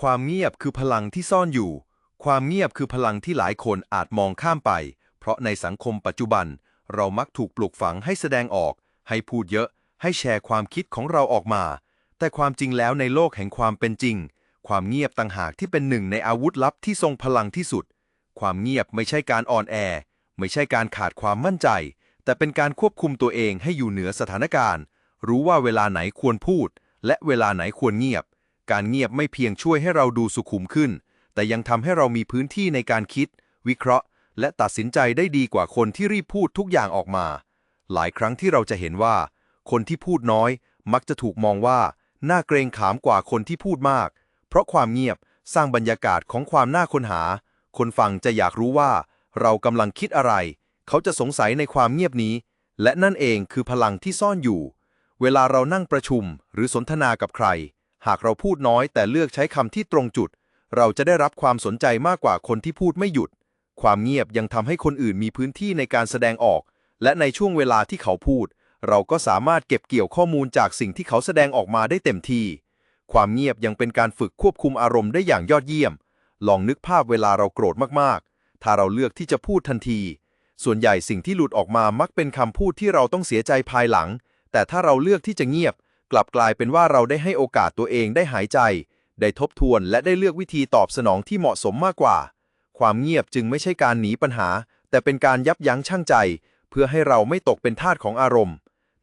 ความเงียบคือพลังที่ซ่อนอยู่ ความเงียบคือพลังที่หลายคนอาจมองข้ามไป เพราะในสังคมปัจจุบัน เรามักถูกปลูกฝังให้แสดงออก ให้พูดเยอะ ให้แชร์ความคิดของเราออกมา แต่ความจริงแล้วในโลกแห่งความเป็นจริง ความเงียบต่างหากที่เป็นหนึ่งในอาวุธลับที่ทรงพลังที่สุด ความเงียบไม่ใช่การอ่อนแอ ไม่ใช่การขาดความมั่นใจ แต่เป็นการควบคุมตัวเองให้อยู่เหนือสถานการณ์ รู้ว่าเวลาไหนควรพูด และเวลาไหนควรเงียบ การเงียบไม่เพียงช่วยให้เราดูสุขุมขึ้น แต่ยังทำให้เรามีพื้นที่ในการคิด วิเคราะห์ และตัดสินใจได้ดีกว่าคนที่รีบพูดทุกอย่างออกมา หลายครั้งที่เราจะเห็นว่า คนที่พูดน้อย มักจะถูกมองว่าน่าเกรงขามกว่าคนที่พูดมาก เพราะความเงียบสร้างบรรยากาศของความน่าค้นหา คนฟังจะอยากรู้ว่า เรากำลังคิดอะไร เขาจะสงสัยในความเงียบนี้ และนั่นเองคือพลังที่ซ่อนอยู่ เวลาเรานั่งประชุมหรือสนทนากับใคร หากเราพูดน้อยแต่เลือกใช้คำที่ตรงจุด เราจะได้รับความสนใจมากกว่าคนที่พูดไม่หยุด ความเงียบยังทำให้คนอื่นมีพื้นที่ในการแสดงออก และในช่วงเวลาที่เขาพูด เราก็สามารถเก็บเกี่ยวข้อมูลจากสิ่งที่เขาแสดงออกมาได้เต็มที่ ความเงียบยังเป็นการฝึกควบคุมอารมณ์ได้อย่างยอดเยี่ยม ลองนึกภาพเวลาเราโกรธมากๆ ถ้าเราเลือกที่จะพูดทันที ส่วนใหญ่สิ่งที่หลุดออกมามักเป็นคำพูดที่เราต้องเสียใจภายหลัง แต่ถ้าเราเลือกที่จะเงียบ กลับกลายเป็นว่าเราได้ให้โอกาสตัวเองได้หายใจ ได้ทบทวนและได้เลือกวิธีตอบสนองที่เหมาะสมมากกว่า ความเงียบจึงไม่ใช่การหนีปัญหา แต่เป็นการยับยั้งชั่งใจ เพื่อให้เราไม่ตกเป็นทาสของอารมณ์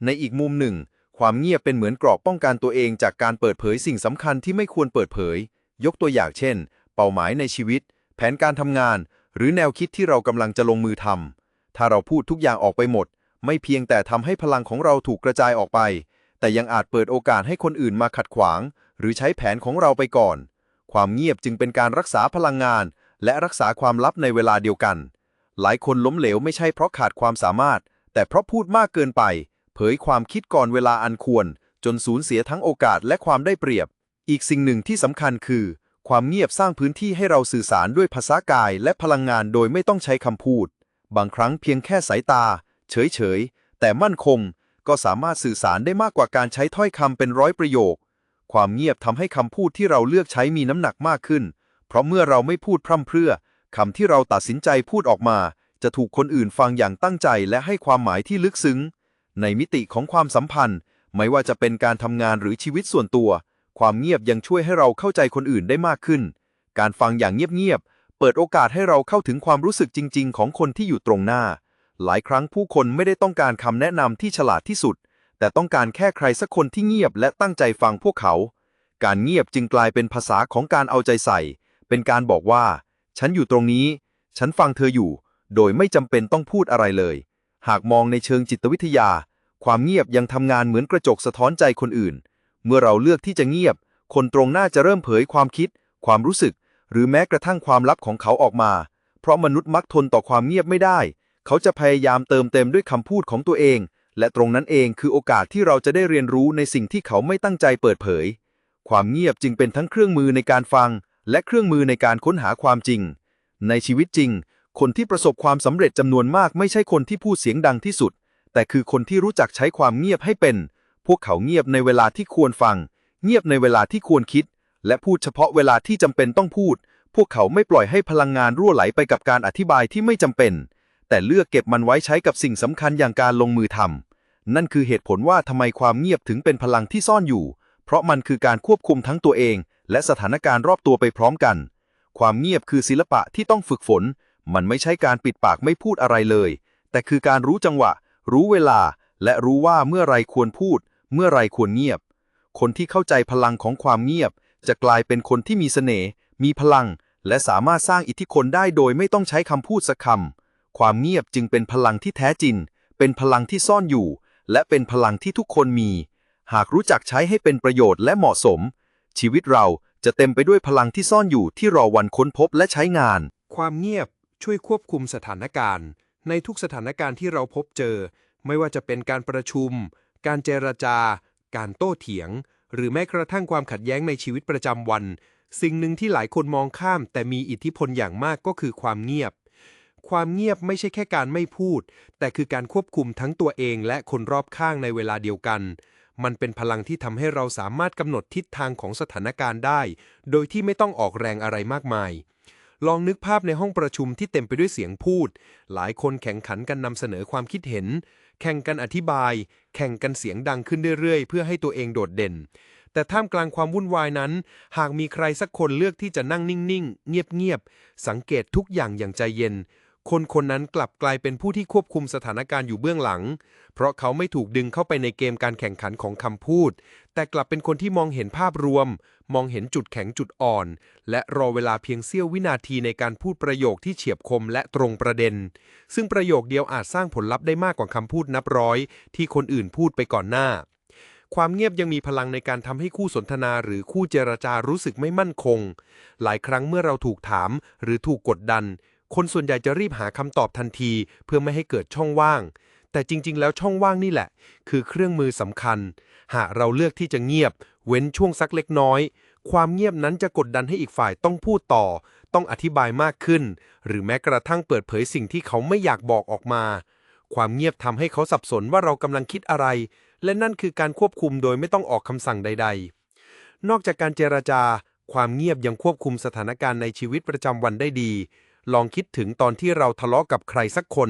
ในอีกมุมหนึ่ง ความเงียบเป็นเหมือนกรอบป้องกันตัวเองจากการเปิดเผยสิ่งสำคัญที่ไม่ควรเปิดเผย ยกตัวอย่างเช่น เป้าหมายในชีวิต แผนการทำงาน หรือแนวคิดที่เรากำลังจะลงมือทำถ้าเราพูดทุกอย่างออกไปหมด ไม่เพียงแต่ทำให้พลังของเราถูกกระจายออกไป แต่ยังอาจเปิดโอกาสให้คนอื่นมาขัดขวาง หรือใช้แผนของเราไปก่อน ความเงียบจึงเป็นการรักษาพลังงาน และรักษาความลับในเวลาเดียวกัน หลายคนล้มเหลวไม่ใช่เพราะขาดความสามารถ แต่เพราะพูดมากเกินไป เผยความคิดก่อนเวลาอันควร จนสูญเสียทั้งโอกาสและความได้เปรียบ อีกสิ่งหนึ่งที่สำคัญคือ ความเงียบสร้างพื้นที่ให้เราสื่อสารด้วยภาษากายและพลังงานโดยไม่ต้องใช้คำพูด บางครั้งเพียงแค่สายตา เฉยๆแต่มั่นคง ก็สามารถสื่อสารได้มากกว่าการใช้ถ้อยคำเป็นร้อยประโยค ความเงียบทำให้คำพูดที่เราเลือกใช้มีน้ำหนักมากขึ้น เพราะเมื่อเราไม่พูดพร่ำเพรื่อคำที่เราตัดสินใจพูดออกมา จะถูกคนอื่นฟังอย่างตั้งใจและให้ความหมายที่ลึกซึ้ง ในมิติของความสัมพันธ์ ไม่ว่าจะเป็นการทำงานหรือชีวิตส่วนตัว ความเงียบยังช่วยให้เราเข้าใจคนอื่นได้มากขึ้น การฟังอย่างเงียบๆเปิดโอกาสให้เราเข้าถึงความรู้สึกจริง ๆ ของคนที่อยู่ตรงหน้า หลายครั้งผู้คนไม่ได้ต้องการคำแนะนำที่ฉลาดที่สุด แต่ต้องการแค่ใครสักคนที่เงียบและตั้งใจฟังพวกเขา การเงียบจึงกลายเป็นภาษาของการเอาใจใส่ เป็นการบอกว่า ฉันอยู่ตรงนี้ ฉันฟังเธออยู่ โดยไม่จำเป็นต้องพูดอะไรเลย หากมองในเชิงจิตวิทยา ความเงียบยังทำงานเหมือนกระจกสะท้อนใจคนอื่น เมื่อเราเลือกที่จะเงียบ คนตรงหน้าจะเริ่มเผยความคิด ความรู้สึก หรือแม้กระทั่งความลับของเขาออกมา เพราะมนุษย์มักทนต่อความเงียบไม่ได้ เขาจะพยายามเติมเต็มด้วยคำพูดของตัวเอง และตรงนั้นเองคือโอกาสที่เราจะได้เรียนรู้ในสิ่งที่เขาไม่ตั้งใจเปิดเผย ความเงียบจึงเป็นทั้งเครื่องมือในการฟัง และเครื่องมือในการค้นหาความจริง ในชีวิตจริง คนที่ประสบความสำเร็จจำนวนมากไม่ใช่คนที่พูดเสียงดังที่สุด แต่คือคนที่รู้จักใช้ความเงียบให้เป็น พวกเขาเงียบในเวลาที่ควรฟัง เงียบในเวลาที่ควรคิด และพูดเฉพาะเวลาที่จำเป็นต้องพูด พวกเขาไม่ปล่อยให้พลังงานรั่วไหลไปกับการอธิบายที่ไม่จำเป็น แต่เลือกเก็บมันไว้ใช้กับสิ่งสำคัญอย่างการลงมือทำนั่นคือเหตุผลว่าทำไมความเงียบถึงเป็นพลังที่ซ่อนอยู่ เพราะมันคือการควบคุมทั้งตัวเอง และสถานการณ์รอบตัวไปพร้อมกัน ความเงียบคือศิลปะที่ต้องฝึกฝน มันไม่ใช่การปิดปากไม่พูดอะไรเลย แต่คือการรู้จังหวะ รู้เวลา และรู้ว่าเมื่อไรควรพูด เมื่อไรควรเงียบ คนที่เข้าใจพลังของความเงียบ จะกลายเป็นคนที่มีเสน่ห์มีพลัง และสามารถสร้างอิทธิพลได้โดยไม่ต้องใช้คำพูดสักคำ ความเงียบจึงเป็นพลังที่แท้จริง เป็นพลังที่ซ่อนอยู่ และเป็นพลังที่ทุกคนมี หากรู้จักใช้ให้เป็นประโยชน์และเหมาะสม ชีวิตเราจะเต็มไปด้วยพลังที่ซ่อนอยู่ที่รอวันค้นพบและใช้งาน ความเงียบช่วยควบคุมสถานการณ์ ในทุกสถานการณ์ที่เราพบเจอ ไม่ว่าจะเป็นการประชุม การเจรจา การโต้เถียง หรือแม้กระทั่งความขัดแย้งในชีวิตประจำวัน สิ่งหนึ่งที่หลายคนมองข้าม แต่มีอิทธิพลอย่างมากก็คือความเงียบ ความเงียบไม่ใช่แค่การไม่พูด แต่คือการควบคุมทั้งตัวเองและคนรอบข้างในเวลาเดียวกัน มันเป็นพลังที่ทำให้เราสามารถกำหนดทิศทางของสถานการณ์ได้ โดยที่ไม่ต้องออกแรงอะไรมากมาย ลองนึกภาพในห้องประชุมที่เต็มไปด้วยเสียงพูด หลายคนแข่งขันกันนำเสนอความคิดเห็น แข่งกันอธิบาย แข่งกันเสียงดังขึ้นเรื่อยๆ เพื่อให้ตัวเองโดดเด่นแต่ท่ามกลางความวุ่นวายนั้น หากมีใครสักคนเลือกที่จะนั่งนิ่ง ๆ เงียบ ๆ สังเกตทุกอย่างอย่างใจเย็น คนคนนั้นกลับกลายเป็นผู้ที่ควบคุมสถานการณ์อยู่เบื้องหลัง เพราะเขาไม่ถูกดึงเข้าไปในเกมการแข่งขันของคำพูด แต่กลับเป็นคนที่มองเห็นภาพรวม มองเห็นจุดแข็งจุดอ่อน และรอเวลาเพียงเสี้ยววินาทีในการพูดประโยคที่เฉียบคมและตรงประเด็น ซึ่งประโยคเดียวอาจสร้างผลลัพธ์ได้มากกว่าคำพูดนับร้อย ที่คนอื่นพูดไปก่อนหน้าความเงียบยังมีพลังในการทำให้คู่สนทนาหรือคู่เจรจารู้สึกไม่มั่นคง หลายครั้งเมื่อเราถูกถามหรือถูกกดดัน คนส่วนใหญ่จะรีบหาคำตอบทันที เพื่อไม่ให้เกิดช่องว่าง แต่จริง ๆ แล้วช่องว่างนี่แหละ คือเครื่องมือสำคัญ หากเราเลือกที่จะเงียบ เว้นช่วงสักเล็กน้อย ความเงียบนั้นจะกดดันให้อีกฝ่ายต้องพูดต่อ ต้องอธิบายมากขึ้น หรือแม้กระทั่งเปิดเผยสิ่งที่เขาไม่อยากบอกออกมา ความเงียบทำให้เขาสับสนว่าเรากำลังคิดอะไร และนั่นคือการควบคุมโดยไม่ต้องออกคำสั่งใด ๆ นอกจากการเจรจา ความเงียบยังควบคุมสถานการณ์ในชีวิตประจำวันได้ดี ลองคิดถึงตอนที่เราทะเลาะกับใครสักคน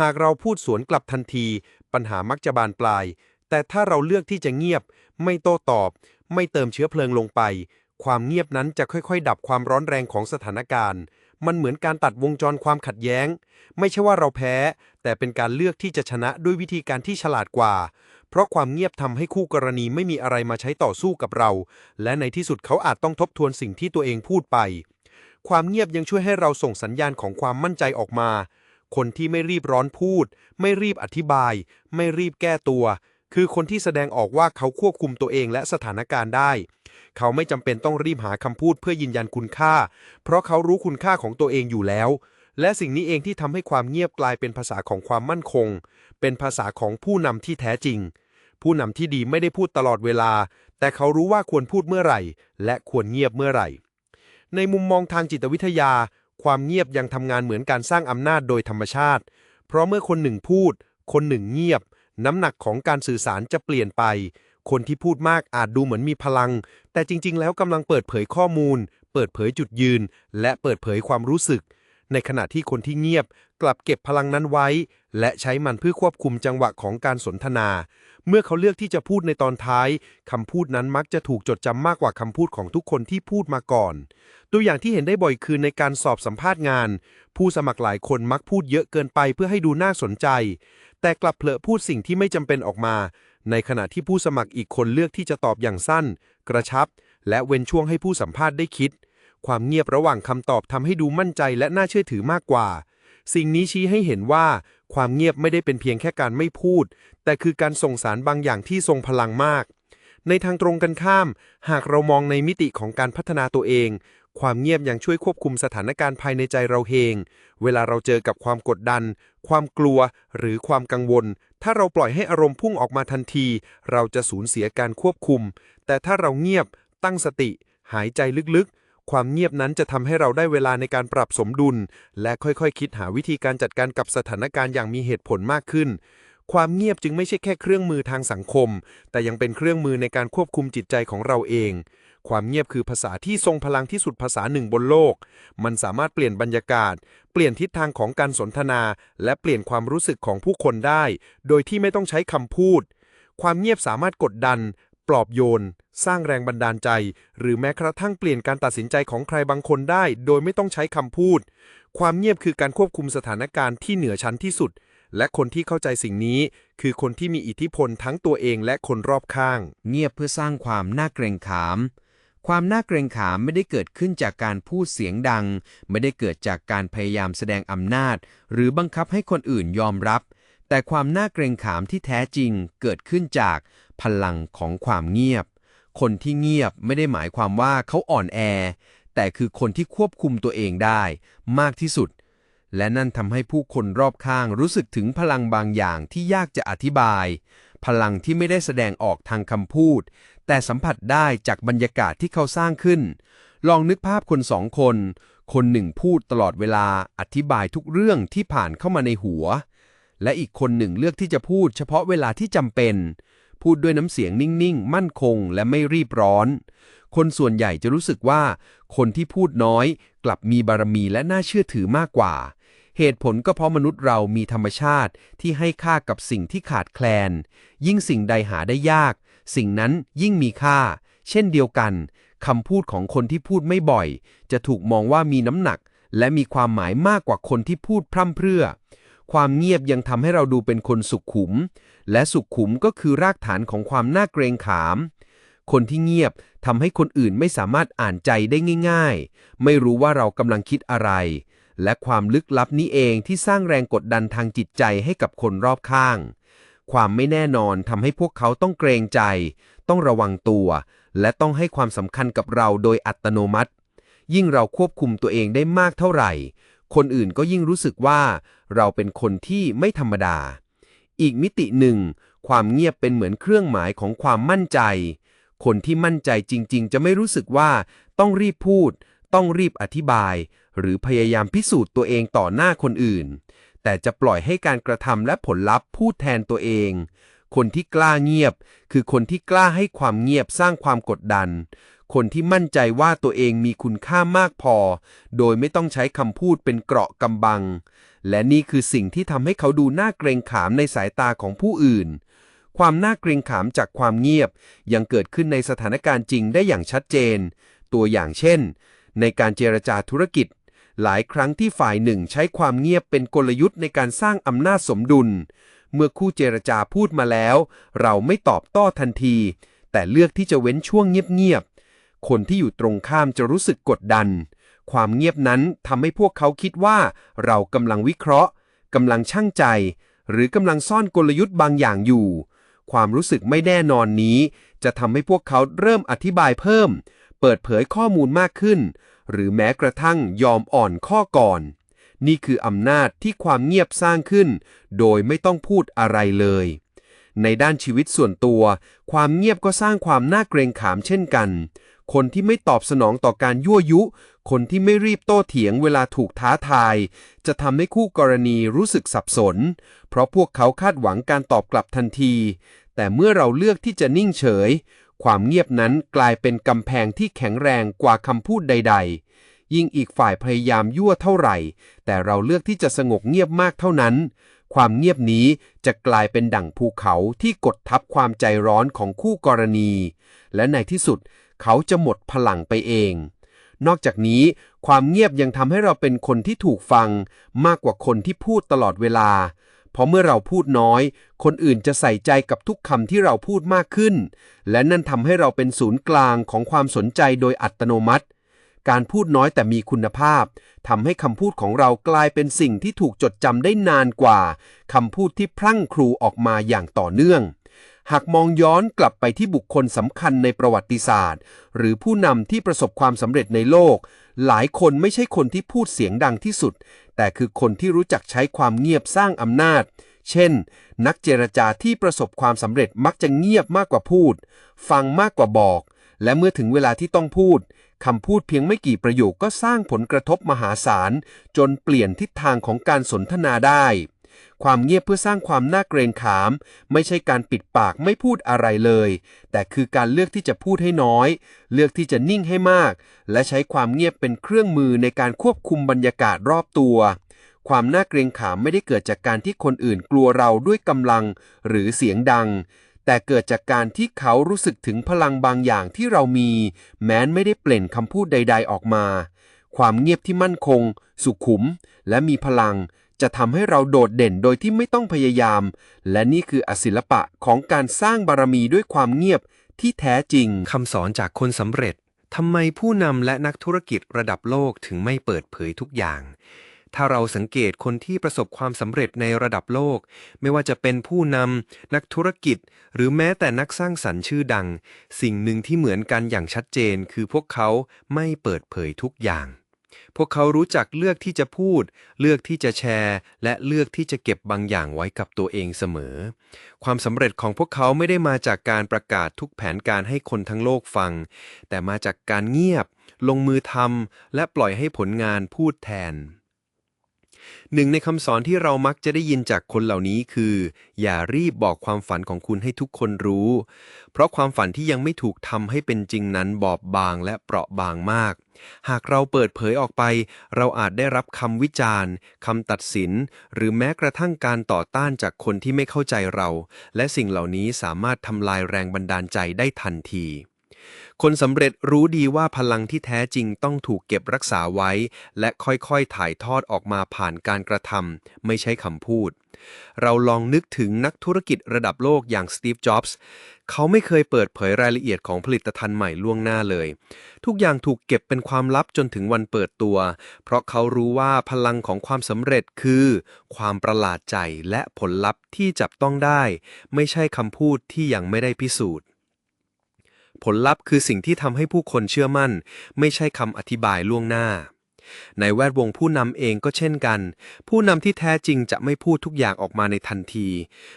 หากเราพูดสวนกลับทันที ปัญหามักจะบานปลาย แต่ถ้าเราเลือกที่จะเงียบ ไม่โต้ตอบ ไม่เติมเชื้อเพลิงลงไป ความเงียบนั้นจะค่อยๆ ดับความร้อนแรงของสถานการณ์ มันเหมือนการตัดวงจรความขัดแย้ง ไม่ใช่ว่าเราแพ้ แต่เป็นการเลือกที่จะชนะด้วยวิธีการที่ฉลาดกว่า เพราะความเงียบทำให้คู่กรณีไม่มีอะไรมาใช้ต่อสู้กับเรา และในที่สุดเขาอาจต้องทบทวนสิ่งที่ตัวเองพูดไป ความเงียบยังช่วยให้เราส่งสัญญาณของความมั่นใจออกมา คนที่ไม่รีบร้อนพูด ไม่รีบอธิบาย ไม่รีบแก้ตัว คือคนที่แสดงออกว่าเขาควบคุมตัวเองและสถานการณ์ได้ เขาไม่จำเป็นต้องรีบหาคำพูดเพื่อยืนยันคุณค่า เพราะเขารู้คุณค่าของตัวเองอยู่แล้ว และสิ่งนี้เองที่ทำให้ความเงียบกลายเป็นภาษาของความมั่นคง เป็นภาษาของผู้นำที่แท้จริง ผู้นำที่ดีไม่ได้พูดตลอดเวลา แต่เขารู้ว่าควรพูดเมื่อไหร่ และควรเงียบเมื่อไหร่ ในมุมมองทางจิตวิทยา ความเงียบยังทำงานเหมือนการสร้างอำนาจโดยธรรมชาติ เพราะเมื่อคนหนึ่งพูด คนหนึ่งเงียบ น้ำหนักของการสื่อสารจะเปลี่ยนไป คนที่พูดมากอาจดูเหมือนมีพลัง แต่จริง ๆ แล้วกำลังเปิดเผยข้อมูล เปิดเผยจุดยืน และเปิดเผยความรู้สึก ในขณะที่คนที่เงียบกลับเก็บพลังนั้นไว้ และใช้มันเพื่อควบคุมจังหวะของการสนทนา เมื่อเขาเลือกที่จะพูดในตอนท้ายคำพูดนั้นมักจะถูกจดจำมากกว่าคำพูดของทุกคนที่พูดมาก่อน ตัวอย่างที่เห็นได้บ่อยคือในการสอบสัมภาษณ์งาน ผู้สมัครหลายคนมักพูดเยอะเกินไปเพื่อให้ดูน่าสนใจ แต่กลับเผลอพูดสิ่งที่ไม่จำเป็นออกมา ในขณะที่ผู้สมัครอีกคนเลือกที่จะตอบอย่างสั้น กระชับ และเว้นช่วงให้ผู้สัมภาษณ์ได้คิด ความเงียบระหว่างคำตอบทำให้ดูมั่นใจและน่าเชื่อถือมากกว่า สิ่งนี้ชี้ให้เห็นว่า ความเงียบไม่ได้เป็นเพียงแค่การไม่พูด แต่คือการส่งสารบางอย่างที่ทรงพลังมาก ในทางตรงกันข้าม หากเรามองในมิติของการพัฒนาตัวเอง ความเงียบยังช่วยควบคุมสถานการณ์ภายในใจเราเอง เวลาเราเจอกับความกดดัน ความกลัว หรือความกังวล ถ้าเราปล่อยให้อารมณ์พุ่งออกมาทันที เราจะสูญเสียการควบคุม แต่ถ้าเราเงียบ ตั้งสติ หายใจลึกๆ ความเงียบนั้นจะทำให้เราได้เวลาในการปรับสมดุล และค่อยๆคิดหาวิธีการจัดการกับสถานการณ์อย่างมีเหตุผลมากขึ้น ความเงียบจึงไม่ใช่แค่เครื่องมือทางสังคม แต่ยังเป็นเครื่องมือในการควบคุมจิตใจของเราเอง ความเงียบคือภาษาที่ทรงพลังที่สุดภาษาหนึ่งบนโลก มันสามารถเปลี่ยนบรรยากาศ เปลี่ยนทิศทางของการสนทนา และเปลี่ยนความรู้สึกของผู้คนได้ โดยที่ไม่ต้องใช้คำพูดความเงียบสามารถกดดัน ปลอบโยน สร้างแรงบันดาลใจ หรือแม้กระทั่งเปลี่ยนการตัดสินใจของใครบางคนได้ โดยไม่ต้องใช้คำพูด ความเงียบคือการควบคุมสถานการณ์ที่เหนือชั้นที่สุด และคนที่เข้าใจสิ่งนี้ คือคนที่มีอิทธิพลทั้งตัวเองและคนรอบข้าง เงียบเพื่อสร้างความน่าเกรงขาม ความน่าเกรงขามไม่ได้เกิดขึ้นจากการพูดเสียงดัง ไม่ได้เกิดจากการพยายามแสดงอำนาจ หรือบังคับให้คนอื่นยอมรับแต่ความน่าเกรงขามที่แท้จริงเกิดขึ้นจาก พลังของความเงียบ คนที่เงียบไม่ได้หมายความว่าเขาอ่อนแอ แต่คือคนที่ควบคุมตัวเองได้มากที่สุด และนั่นทำให้ผู้คนรอบข้างรู้สึกถึงพลังบางอย่างที่ยากจะอธิบาย พลังที่ไม่ได้แสดงออกทางคำพูด แต่สัมผัสได้จากบรรยากาศที่เขาสร้างขึ้น ลองนึกภาพคนสองคน คนหนึ่งพูดตลอดเวลาอธิบายทุกเรื่องที่ผ่านเข้ามาในหัวและอีกคนหนึ่งเลือกที่จะพูดเฉพาะเวลาที่จำเป็น พูดด้วยน้ำเสียงนิ่งๆ มั่นคง และไม่รีบร้อน คนส่วนใหญ่จะรู้สึกว่า คนที่พูดน้อย กลับมีบารมีและน่าเชื่อถือมากกว่า เหตุผลก็เพราะมนุษย์เรามีธรรมชาติที่ให้ค่ากับสิ่งที่ขาดแคลน ยิ่งสิ่งใดหาได้ยาก สิ่งนั้นยิ่งมีค่า เช่นเดียวกันคำพูดของคนที่พูดไม่บ่อย จะถูกมองว่ามีน้ำหนัก และมีความหมายมากกว่าคนที่พูดพร่ำเพรื่อ ความเงียบยังทำให้เราดูเป็นคนสุขขุม และสุขุมก็คือรากฐานของความน่าเกรงขาม คนที่เงียบทำให้คนอื่นไม่สามารถอ่านใจได้ง่าย ๆ ไม่รู้ว่าเรากำลังคิดอะไร และความลึกลับนี้เองที่สร้างแรงกดดันทางจิตใจให้กับคนรอบข้าง ความไม่แน่นอนทำให้พวกเขาต้องเกรงใจ ต้องระวังตัว และต้องให้ความสำคัญกับเราโดยอัตโนมัติ ยิ่งเราควบคุมตัวเองได้มากเท่าไหร่ คนอื่นก็ยิ่งรู้สึกว่า เราเป็นคนที่ไม่ธรรมดา อีกมิติหนึ่ง ความเงียบเป็นเหมือนเครื่องหมายของความมั่นใจ คนที่มั่นใจจริง ๆ จะไม่รู้สึกว่าต้องรีบพูด ต้องรีบอธิบาย หรือพยายามพิสูจน์ตัวเองต่อหน้าคนอื่น แต่จะปล่อยให้การกระทำและผลลัพธ์พูดแทนตัวเอง คนที่กล้าเงียบ คือคนที่กล้าให้ความเงียบสร้างความกดดัน คนที่มั่นใจว่าตัวเองมีคุณค่ามากพอ โดยไม่ต้องใช้คำพูดเป็นเกราะกำบัง และนี่คือสิ่งที่ทำให้เขาดูน่าเกรงขามในสายตาของผู้อื่น ความน่าเกรงขามจากความเงียบ ยังเกิดขึ้นในสถานการณ์จริงได้อย่างชัดเจน ตัวอย่างเช่น ในการเจรจาธุรกิจหลายครั้งที่ฝ่ายหนึ่งใช้ความเงียบเป็นกลยุทธ์ในการสร้างอำนาจสมดุล เมื่อคู่เจรจาพูดมาแล้ว เราไม่ตอบโต้ทันที แต่เลือกที่จะเว้นช่วงเงียบๆ คนที่อยู่ตรงข้ามจะรู้สึกกดดัน ความเงียบนั้นทำให้พวกเขาคิดว่า เรากำลังวิเคราะห์กำลังช่างใจ หรือกำลังซ่อนกลยุทธ์บางอย่างอยู่ ความรู้สึกไม่แน่นอนนี้ จะทำให้พวกเขาเริ่มอธิบายเพิ่ม เปิดเผยข้อมูลมากขึ้น หรือแม้กระทั่งยอมอ่อนข้อก่อน นี่คืออำนาจที่ความเงียบสร้างขึ้น โดยไม่ต้องพูดอะไรเลย ในด้านชีวิตส่วนตัว ความเงียบก็สร้างความน่าเกรงขามเช่นกัน คนที่ไม่ตอบสนองต่อการยั่วยุ คนที่ไม่รีบโต้เถียงเวลาถูกท้าทาย จะทำให้คู่กรณีรู้สึกสับสน เพราะพวกเขาคาดหวังการตอบกลับทันที แต่เมื่อเราเลือกที่จะนิ่งเฉย ความเงียบนั้นกลายเป็นกำแพงที่แข็งแรงกว่าคำพูดใด ๆ ยิ่งอีกฝ่ายพยายามยั่วเท่าไหร่ แต่เราเลือกที่จะสงบเงียบมากเท่านั้น ความเงียบนี้จะกลายเป็นดั่งภูเขาที่กดทับความใจร้อนของคู่กรณี และในที่สุดเขาจะหมดพลังไปเอง นอกจากนี้ ความเงียบยังทำให้เราเป็นคนที่ถูกฟัง มากกว่าคนที่พูดตลอดเวลา เพราะเมื่อเราพูดน้อย คนอื่นจะใส่ใจกับทุกคำที่เราพูดมากขึ้น และนั่นทำให้เราเป็นศูนย์กลางของความสนใจโดยอัตโนมัติ การพูดน้อยแต่มีคุณภาพทำให้คำพูดของเรากลายเป็นสิ่งที่ถูกจดจำได้นานกว่าคำพูดที่พรั่งครูออกมาอย่างต่อเนื่อง หากมองย้อนกลับไปที่บุคคลสำคัญในประวัติศาสตร์ หรือผู้นำที่ประสบความสำเร็จในโลก หลายคนไม่ใช่คนที่พูดเสียงดังที่สุด แต่คือคนที่รู้จักใช้ความเงียบสร้างอำนาจเช่น นักเจรจาที่ประสบความสำเร็จมักจะเงียบมากกว่าพูด ฟังมากกว่าบอก และเมื่อถึงเวลาที่ต้องพูด คำพูดเพียงไม่กี่ประโยคก็สร้างผลกระทบมหาศาล จนเปลี่ยนทิศทางของการสนทนาได้ ความเงียบเพื่อสร้างความน่าเกรงขาม ไม่ใช่การปิดปากไม่พูดอะไรเลย แต่คือการเลือกที่จะพูดให้น้อย เลือกที่จะนิ่งให้มาก และใช้ความเงียบเป็นเครื่องมือในการควบคุมบรรยากาศรอบตัวความน่าเกรงขามไม่ได้เกิดจากการที่คนอื่นกลัวเราด้วยกำลังหรือเสียงดัง แต่เกิดจากการที่เขารู้สึกถึงพลังบางอย่างที่เรามี แม้นไม่ได้เปล่นคำพูดใด ๆ ออกมา ความเงียบที่มั่นคง สุขุม และมีพลัง จะทำให้เราโดดเด่นโดยที่ไม่ต้องพยายาม และนี่คืออศิลปะของการสร้างบารมีด้วยความเงียบที่แท้จริงคำสอนจากคนสำเร็จทำไมผู้นำและนักธุรกิจระดับโลกถึงไม่เปิดเผยทุกอย่าง ถ้าเราสังเกตคนที่ประสบความสำเร็จในระดับโลก ไม่ว่าจะเป็นผู้นำนักธุรกิจ หรือแม้แต่นักสร้างสรรค์ชื่อดัง สิ่งหนึ่งที่เหมือนกันอย่างชัดเจน คือพวกเขาไม่เปิดเผยทุกอย่าง พวกเขารู้จักเลือกที่จะพูด เลือกที่จะแชร์ และเลือกที่จะเก็บบางอย่างไว้กับตัวเองเสมอ ความสำเร็จของพวกเขาไม่ได้มาจากการประกาศทุกแผนการให้คนทั้งโลกฟัง แต่มาจากการเงียบ ลงมือทำและปล่อยให้ผลงานพูดแทน หนึ่งในคำสอนที่เรามักจะได้ยินจากคนเหล่านี้คือ อย่ารีบบอกความฝันของคุณให้ทุกคนรู้ เพราะความฝันที่ยังไม่ถูกทำให้เป็นจริงนั้นบอบบางและเปราะบางมาก หากเราเปิดเผยออกไป เราอาจได้รับคำวิจารณ์คำตัดสิน หรือแม้กระทั่งการต่อต้านจากคนที่ไม่เข้าใจเรา และสิ่งเหล่านี้สามารถทำลายแรงบันดาลใจได้ทันที คนสำเร็จรู้ดีว่าพลังที่แท้จริงต้องถูกเก็บรักษาไว้ และค่อยๆถ่ายทอดออกมาผ่านการกระทำไม่ใช่คำพูด เราลองนึกถึงนักธุรกิจระดับโลกอย่างสตีฟ จ็อบส์เขาไม่เคยเปิดเผยรายละเอียดของผลิตภัณฑ์ใหม่ล่วงหน้าเลย ทุกอย่างถูกเก็บเป็นความลับจนถึงวันเปิดตัว เพราะเขารู้ว่าพลังของความสำเร็จคือ ความประหลาดใจและผลลัพธ์ที่จับต้องได้ ไม่ใช่คำพูดที่ยังไม่ได้พิสูจน์ ผลลัพธ์คือสิ่งที่ทำให้ผู้คนเชื่อมั่น ไม่ใช่คำอธิบายล่วงหน้า ในแวดวงผู้นำเองก็เช่นกัน ผู้นำที่แท้จริงจะไม่พูดทุกอย่างออกมาในทันที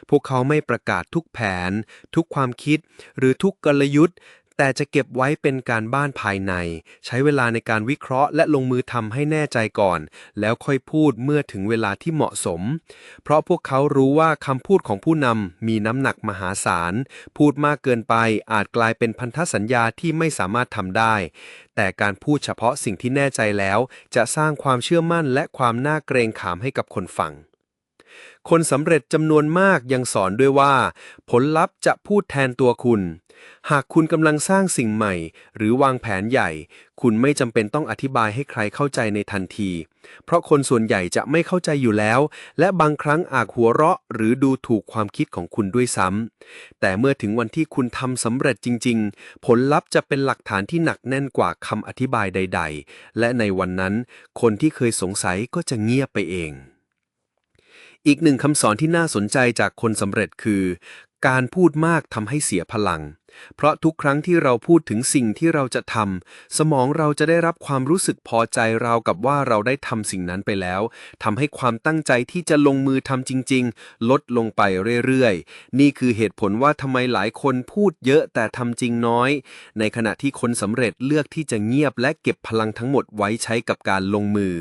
พวกเขาไม่ประกาศทุกแผน ทุกความคิด หรือทุกกลยุทธ์ แต่จะเก็บไว้เป็นการบ้านภายใน ใช้เวลาในการวิเคราะห์และลงมือทำให้แน่ใจก่อน แล้วค่อยพูดเมื่อถึงเวลาที่เหมาะสม เพราะพวกเขารู้ว่าคำพูดของผู้นำมีน้ำหนักมหาศาล พูดมากเกินไปอาจกลายเป็นพันธสัญญาที่ไม่สามารถทำได้ แต่การพูดเฉพาะสิ่งที่แน่ใจแล้ว จะสร้างความเชื่อมั่นและความน่าเกรงขามให้กับคนฟังคนสำเร็จจำนวนมากยังสอนด้วยว่า ผลลัพธ์จะพูดแทนตัวคุณ หากคุณกำลังสร้างสิ่งใหม่ หรือวางแผนใหญ่ คุณไม่จำเป็นต้องอธิบายให้ใครเข้าใจในทันที เพราะคนส่วนใหญ่จะไม่เข้าใจอยู่แล้ว และบางครั้งอาจหัวเราะ หรือดูถูกความคิดของคุณด้วยซ้ำแต่เมื่อถึงวันที่คุณทำสำเร็จจริง ๆ ผลลัพธ์จะเป็นหลักฐานที่หนักแน่นกว่าคำอธิบายใด ๆ และในวันนั้น คนที่เคยสงสัยก็จะเงียบไปเองอีกหนึ่งคำสอนที่น่าสนใจจากคนสำเร็จคือ การพูดมากทำให้เสียพลัง เพราะทุกครั้งที่เราพูดถึงสิ่งที่เราจะทำสมองเราจะได้รับความรู้สึกพอใจราวกับว่าเราได้ทำสิ่งนั้นไปแล้วทำให้ความตั้งใจที่จะลงมือทำจริง ๆ ลดลงไปเรื่อยๆ นี่คือเหตุผลว่าทำไมหลายคนพูดเยอะแต่ทำจริงน้อย ในขณะที่คนสำเร็จเลือกที่จะเงียบและเก็บพลังทั้งหมดไว้ใช้กับการลงมือ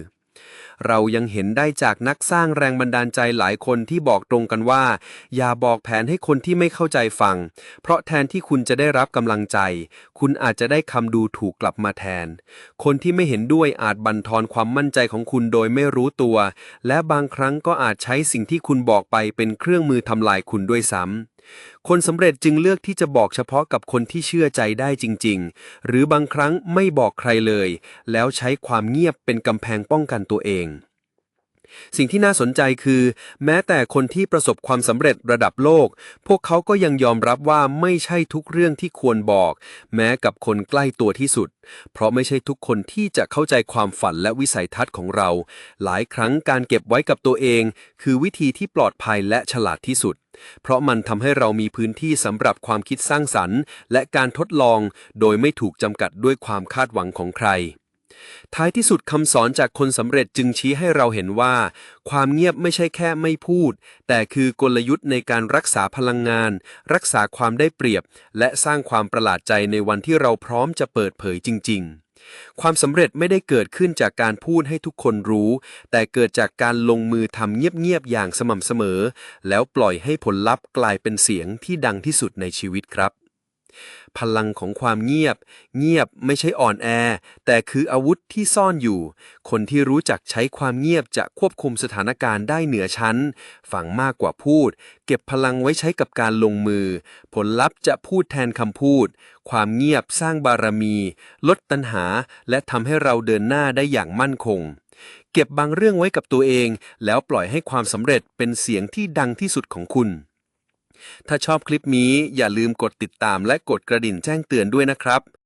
เรายังเห็นได้จากนักสร้างแรงบันดาลใจหลายคนที่บอกตรงกันว่า อย่าบอกแผนให้คนที่ไม่เข้าใจฟัง เพราะแทนที่คุณจะได้รับกำลังใจ คุณอาจจะได้คำดูถูกกลับมาแทน คนที่ไม่เห็นด้วยอาจบั่นทอนความมั่นใจของคุณโดยไม่รู้ตัว และบางครั้งก็อาจใช้สิ่งที่คุณบอกไปเป็นเครื่องมือทำลายคุณด้วยซ้ำ คนสำเร็จจึงเลือกที่จะบอกเฉพาะกับคนที่เชื่อใจได้จริง ๆ หรือบางครั้งไม่บอกใครเลย แล้วใช้ความเงียบเป็นกำแพงป้องกันตัวเอง สิ่งที่น่าสนใจคือ แม้แต่คนที่ประสบความสำเร็จระดับโลก พวกเขาก็ยังยอมรับว่าไม่ใช่ทุกเรื่องที่ควรบอก แม้กับคนใกล้ตัวที่สุด เพราะไม่ใช่ทุกคนที่จะเข้าใจความฝันและวิสัยทัศน์ของเรา หลายครั้งการเก็บไว้กับตัวเอง คือวิธีที่ปลอดภัยและฉลาดที่สุด เพราะมันทำให้เรามีพื้นที่สำหรับความคิดสร้างสรรค์ และการทดลองโดยไม่ถูกจำกัดด้วยความคาดหวังของใคร ท้ายที่สุดคำสอนจากคนสำเร็จจึงชี้ให้เราเห็นว่า ความเงียบไม่ใช่แค่ไม่พูด แต่คือกลยุทธ์ในการรักษาพลังงาน รักษาความได้เปรียบ และสร้างความประหลาดใจในวันที่เราพร้อมจะเปิดเผยจริง ๆ ความสำเร็จไม่ได้เกิดขึ้นจากการพูดให้ทุกคนรู้ แต่เกิดจากการลงมือทำเงียบๆอย่างสม่ำเสมอ แล้วปล่อยให้ผลลัพธ์กลายเป็นเสียงที่ดังที่สุดในชีวิตครับ พลังของความเงียบ เงียบไม่ใช่อ่อนแอ แต่คืออาวุธที่ซ่อนอยู่ คนที่รู้จักใช้ความเงียบจะควบคุมสถานการณ์ได้เหนือชั้นฟังมากกว่าพูด เก็บพลังไว้ใช้กับการลงมือ ผลลัพธ์จะพูดแทนคำพูด ความเงียบสร้างบารมี ลดตัณหา และทำให้เราเดินหน้าได้อย่างมั่นคง เก็บบางเรื่องไว้กับตัวเอง แล้วปล่อยให้ความสำเร็จเป็นเสียงที่ดังที่สุดของคุณ ถ้าชอบคลิปนี้อย่าลืมกดติดตามและกดกระดิ่งแจ้งเตือนด้วยนะครับ